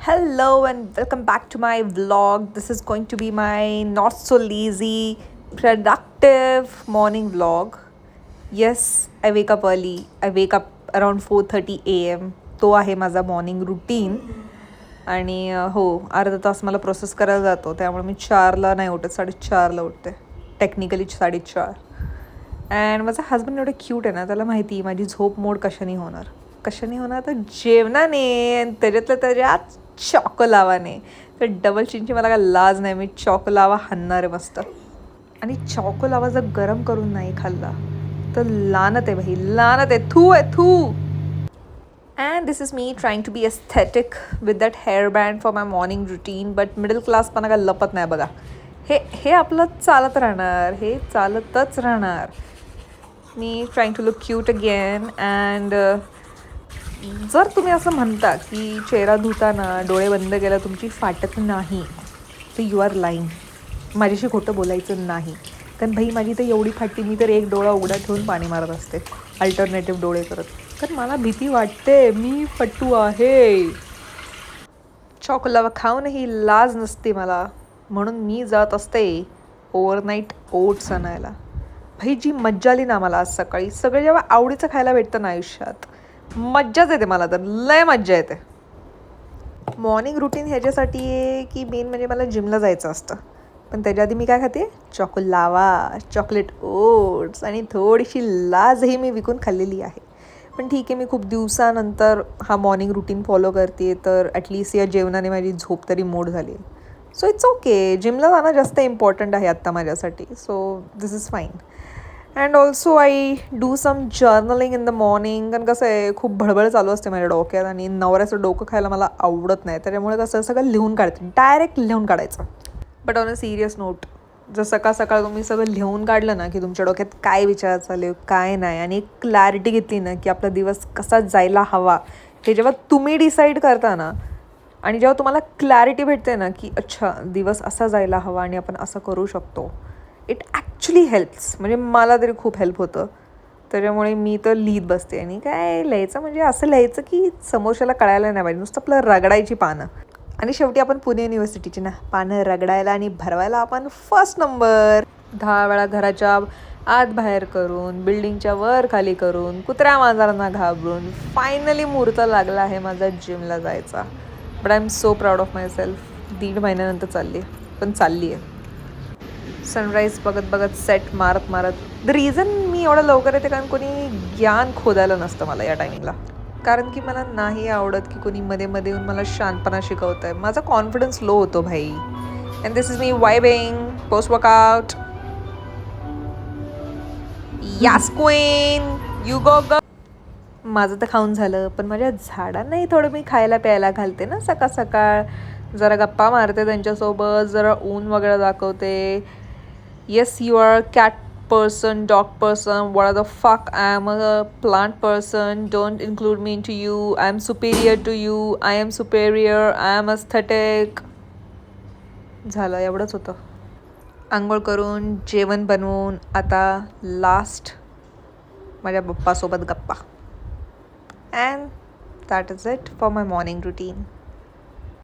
Hello and welcome back to my vlog. This is going to be my not so lazy, productive morning vlog. Yes, I wake up early. I wake up around 4:30 a.m. तो आहे माझा morning routine आणि हो अर्धा तास मला process करायला जातो त्यामुळे मी चारला नाही उठत साडेचारला उठते टेक्निकली साडेचार अँड माझा हजबंड एवढं क्यूट आहे ना त्याला माहिती माझी झोप मोड कशाने होणार कशाने होणार तर जेवणाने त्याच्यातल्या त्याच्यात चॉकोलावाने तर डबल चिंची मला काय लाज नाही मी चॉकोलावा हाणणार आहे मस्त. आणि चॉकोलावा जर गरम करून नाही खाल्ला तर लानत आहे भाई लानत आहे. थू आहे थू. And this is me trying to be aesthetic with that hair band for my morning routine but middle class पण काय लपत नाही बघा. हे हे आपलं चालत राहणार हे चालतच राहणार. मी trying to look cute again and जर तुम्ही असं म्हणता की चेहरा धुताना डोळे बंद केला तुमची फाटत नाही तर यू आर लाईंग माझ्याशी खोटं बोलायचं नाही. कारण भाई माझी तर एवढी फाटी मी तर एक डोळा उघडा ठेवून पाणी मारत असते. अल्टरनेटिव्ह डोळे करत. कारण मला भीती वाटते मी फटू आहे. चॉकलावा खाऊनही लाज नसते मला. म्हणून मी जात असते ओव्हरनाईट ओट्स आणायला. भाई जी मज्जा आली ना मला आज सकाळी सगळं जेव्हा आवडीचं खायला भेटतं ना आयुष्यात मज्जाच येते मला तर. लय मज्जा येते. मॉर्निंग रुटीन ह्याच्यासाठी आहे की मेन म्हणजे मला जिमला जायचं असतं. पण त्याच्या आधी मी काय खाते? चॉकोलावा चॉकलेट ओट्स आणि थोडीशी लाजही मी विकून खाल्लेली आहे. पण ठीक आहे मी खूप दिवसानंतर हा मॉर्निंग रुटीन फॉलो करते तर ॲटलिस्ट या जेवणाने माझी झोप तरी मोड झाली. सो इट्स ओके जिमला जाणं जास्त इम्पॉर्टंट आहे आत्ता माझ्यासाठी. So this is fine and also I do some journaling in the morning कारण कसं आहे खूप भडबड चालू असते माझ्या डोक्यात आणि नवऱ्याचं डोकं खायला मला आवडत नाही. त्याच्यामुळे कसं सगळं लिहून काढते. डायरेक्ट लिहून काढायचं. But on a serious note जर सकाळ सकाळ तुम्ही सगळं लिहून काढलं ना की तुमच्या डोक्यात काय विचार चालू काय नाही आणि एक क्लॅरिटी घेतली ना की आपला दिवस कसा जायला हवा हे जेव्हा तुम्ही डिसाईड करता ना आणि जेव्हा तुम्हाला क्लॅरिटी भेटते ना की अच्छा दिवस असा जायला हवा आणि आपण असं करू शकतो. इट ॲक्च्युली हेल्प्स म्हणजे मला तरी खूप हेल्प होतं. त्याच्यामुळे मी तर लिहित बसते. आणि काय लिहायचं म्हणजे असं लिहायचं की समोरच्याला कळायला नाही पाहिजे. नुसतं आपलं रगडायची पानं. आणि शेवटी आपण पुणे युनिव्हर्सिटीची ना पानं रगडायला आणि भरवायला आपण फर्स्ट नंबर दहा वेळा घराच्या आत बाहेर करून बिल्डिंगच्या वर खाली करून कुत्र्या मांजरांना घाबरून फायनली मुहूर्त लागला आहे माझा जिमला जायचा. But I am so proud of myself दीड महिन्यानंतर चालली आहे. पण चालली आहे. सनराईज बघत बघत सेट मारत मारत. द रिझन मी एवढं लवकर येते कारण कोणी ज्ञान खोदायला नसतं मला या टायमिंगला कारण की मला नाही आवडत की कोणी मध्ये मध्ये येऊन मला शांतपणा शिकवत आहे माझा कॉन्फिडन्स लो होतो भाई. And this is me vibing post workout yas queen you go girl माझं तर खाऊन झालं पण माझ्या झाडांनाही थोडं मी खायला प्यायला घालते ना सकाळ सकाळ. जरा गप्पा मारते त्यांच्यासोबत जरा ऊन वगैरे दाखवते. Yes you are a cat person, dog person, what are the fuck? I am a plant person. Don't include me into you. I am superior to you. I am superior. I am aesthetic. झालं एवढंच होतं आंघोळ करून जेवण बनवून आता last माझ्या बप्पासोबत गप्पा and that is it for my morning routine